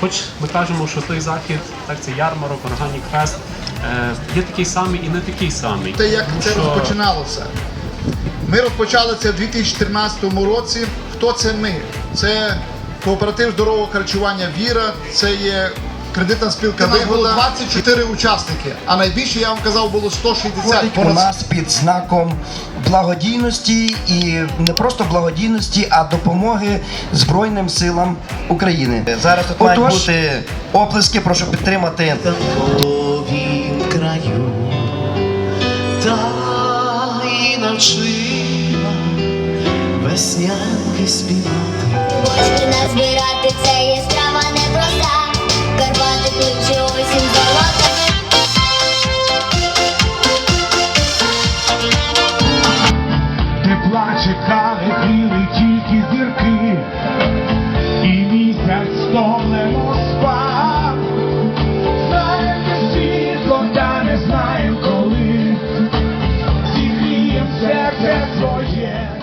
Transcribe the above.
хоч ми кажемо, що той захід, так це ярмарок, органік фест, е, є такий самий і не такий самий. Те, як Тому це що- розпочиналося. Ми розпочали це в 2014 році. Хто це ми? Це кооператив здорового харчування Віра, це є кредитна спілка нас було Вигода. 24 учасники, а найбільше я вам казав було 160. Входить у нас під знаком благодійності і не просто благодійності, а допомоги Збройним силам України. Зараз тут мають бути оплески, прошу підтримати. Краю, та й навчила веснянки співати. Бочки назбирати це є справа непроста. Карпати ключі осінь золота. Тепла чекали, that's yeah.